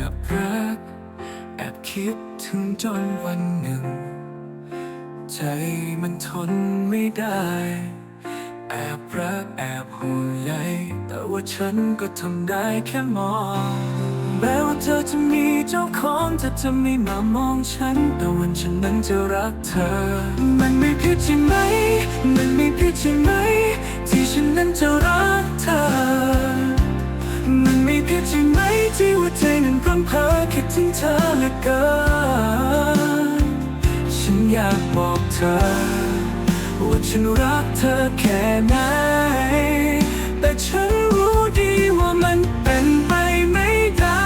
อบรัก แอบคิดถึงจนวันหนึ่ง ใจมันทนไม่ได้ แอบรักแอบห่วงใยแต่ว่าฉันก็ทำได้แค่มองแม้ว่าเธอจะมีเจ้าของเธอจะไม่มามองฉัน แต่วันฉันนั้นจะรักเธอ มันไม่ผิดใช่ไหม มันไม่ผิดใช่ไหม ที่ฉันนั้นจะรักเธอ มันไม่ผิดใช่ไหม ที่ว่าใจนั้นพร่ำเพ้อคิดถึงเธอเหลือเกิน ฉันอยากบอกเธอ ว่าฉันรักเธอแค่ไหน แต่ฉันรู้ดีว่ามันเป็นไปไม่ได้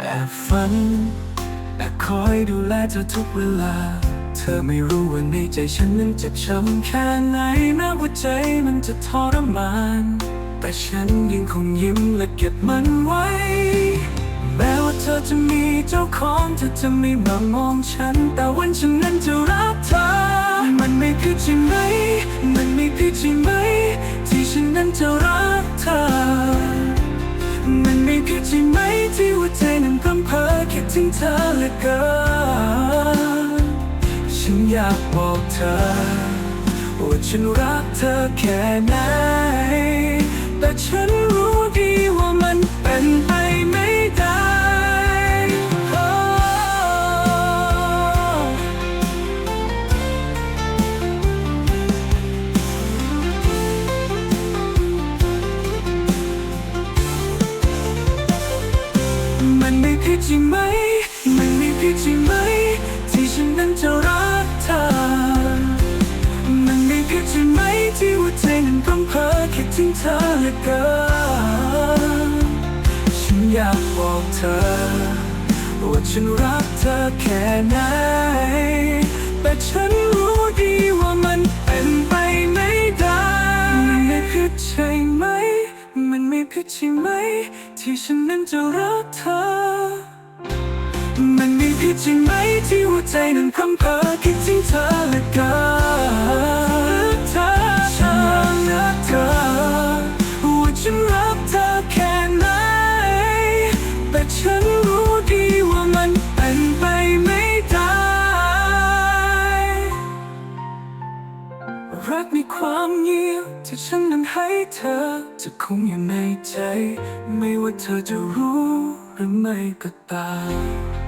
แอบฝันแอบคอยดูแลเธอทุกเวลา อไม่รู้ว่าในใจฉันนั้นเจ็บช้ำแค่ไหนแม้ว่าใจมันจะทรมาน แต่ฉันยังคงยิ้มและเก็บมันไว้ แม้ว่าเธอจะมีเจ้าของเธอจะไม่มามองฉัน แต่วันฉันนั้นจะรักเธอ มันไม่ผิดใช่ไหม มันไม่ผิดใช่ไหม ที่ฉันนั้นจะรักเธอ มันไม่ผิดใช่ไหมที่หัวใจนั้นพร่ำเพ้อคิดถึงเธอเหลือเกิน ฉันอยากบอกเธอว่าฉันรักเธอแค่ไหน แต่ฉันรู้ดีว่ามันเป็นไปไม่ได้มันไม่ผิดใช่ไหม มันไม่ผิดใช่ไถึงเธอเหลือเกินฉันอยากบอกเธอ ว่าฉันรักเธอแค่ไหน แต่ฉันรู้ดีว่ามันเป็นไปไม่ได้ มันไม่ผิดใช่ไหม มันไม่ผิดใช่ไหม ที่ฉันนั้นจะรักเธอ มันไม่ผิดใช่ไหมที่หัวใจนั้นพร่ำเพ้อคิดถึงเธอเหลือเกินเธอฉัน รักในความเงียบที่ฉันนั้นให้เธอ จะคงอยู่ในใจ ไม่ว่าเธอจะรู้หรือไม่ก็ตาม